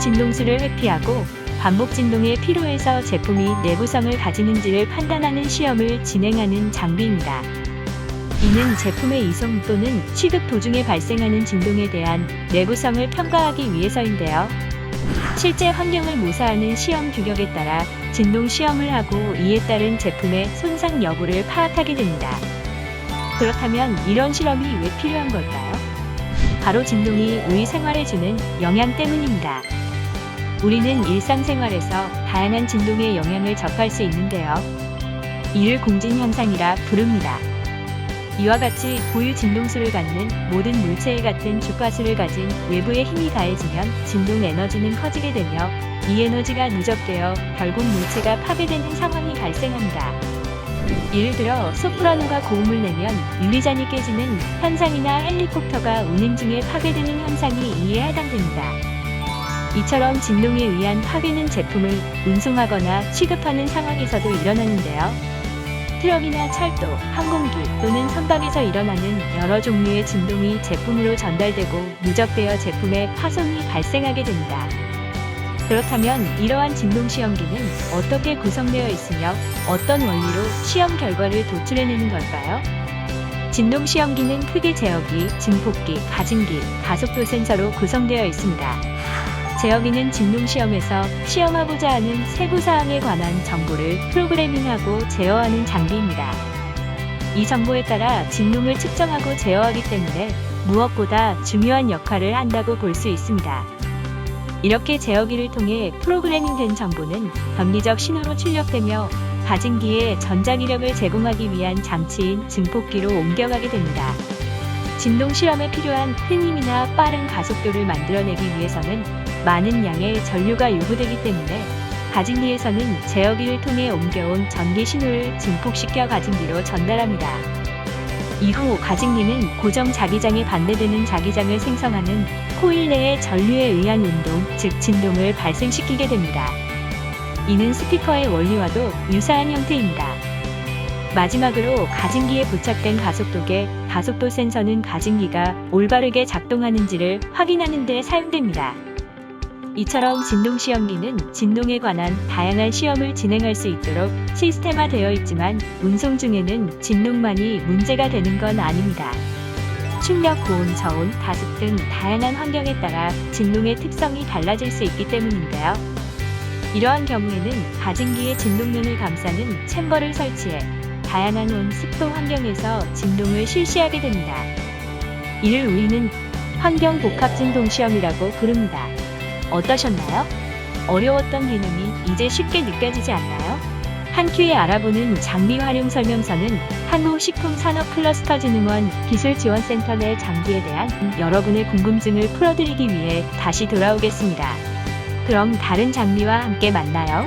진동수를 회피하고 반복 진동에 필요해서 제품이 내구성을 가지는지를 판단하는 시험을 진행하는 장비입니다. 이는 제품의 이송 또는 취급 도중에 발생하는 진동에 대한 내구성을 평가하기 위해서인데요. 실제 환경을 모사하는 시험 규격에 따라 진동 시험을 하고 이에 따른 제품의 손상 여부를 파악하게 됩니다. 그렇다면 이런 실험이 왜 필요한 걸까요? 바로 진동이 우리 생활에 주는 영향 때문입니다. 우리는 일상생활에서 다양한 진동의 영향을 접할 수 있는데요. 이를 공진 현상이라 부릅니다. 이와 같이 고유 진동수를 갖는 모든 물체에 같은 주파수를 가진 외부의 힘이 가해지면 진동 에너지는 커지게 되며 이 에너지가 누적되어 결국 물체가 파괴되는 상황이 발생합니다. 예를 들어 소프라노가 고음을 내면 유리잔이 깨지는 현상이나 헬리콥터가 운행 중에 파괴되는 현상이 이에 해당됩니다. 이처럼 진동에 의한 파괴는 제품을 운송하거나 취급하는 상황에서도 일어나는데요. 트럭이나 철도, 항공기 또는 선박에서 일어나는 여러 종류의 진동이 제품으로 전달되고 누적되어 제품에 파손이 발생하게 됩니다. 그렇다면 이러한 진동 시험기는 어떻게 구성되어 있으며 어떤 원리로 시험 결과를 도출해내는 걸까요? 진동 시험기는 크게 제어기, 증폭기, 가진기, 가속도 센서로 구성되어 있습니다. 제어기는 진동 시험에서 시험하고자 하는 세부 사항에 관한 정보를 프로그래밍하고 제어하는 장비입니다. 이 정보에 따라 진동을 측정하고 제어하기 때문에 무엇보다 중요한 역할을 한다고 볼 수 있습니다. 이렇게 제어기를 통해 프로그래밍된 정보는 변리적 신호로 출력되며 가진기에 전자기력을 제공하기 위한 장치인 증폭기로 옮겨가게 됩니다. 진동 실험에 필요한 큰 힘이나 빠른 가속도를 만들어내기 위해서는 많은 양의 전류가 요구되기 때문에 가진기에서는 제어기를 통해 옮겨온 전기 신호를 증폭시켜 가진기로 전달합니다. 이후 가진기는 고정 자기장에 반대되는 자기장을 생성하는 코일 내의 전류에 의한 운동, 즉 진동을 발생시키게 됩니다. 이는 스피커의 원리와도 유사한 형태입니다. 마지막으로 가진기에 부착된 가속도계, 가속도 센서는 가진기가 올바르게 작동하는지를 확인하는 데 사용됩니다. 이처럼 진동 시험기는 진동에 관한 다양한 시험을 진행할 수 있도록 시스템화되어 있지만 운송 중에는 진동만이 문제가 되는 건 아닙니다. 충격, 고온, 저온, 가습 등 다양한 환경에 따라 진동의 특성이 달라질 수 있기 때문인데요. 이러한 경우에는 가진기의 진동면을 감싸는 챔버를 설치해 다양한 온 습도 환경에서 진동을 실시하게 됩니다. 이를 우리는 환경 복합 진동 시험이라고 부릅니다. 어떠셨나요? 어려웠던 개념이 이제 쉽게 느껴지지 않나요? 한 큐에 알아보는 장비 활용 설명서는 한국식품산업클러스터진흥원 기술지원센터 내 장비에 대한 여러분의 궁금증을 풀어드리기 위해 다시 돌아오겠습니다. 그럼 다른 장비와 함께 만나요.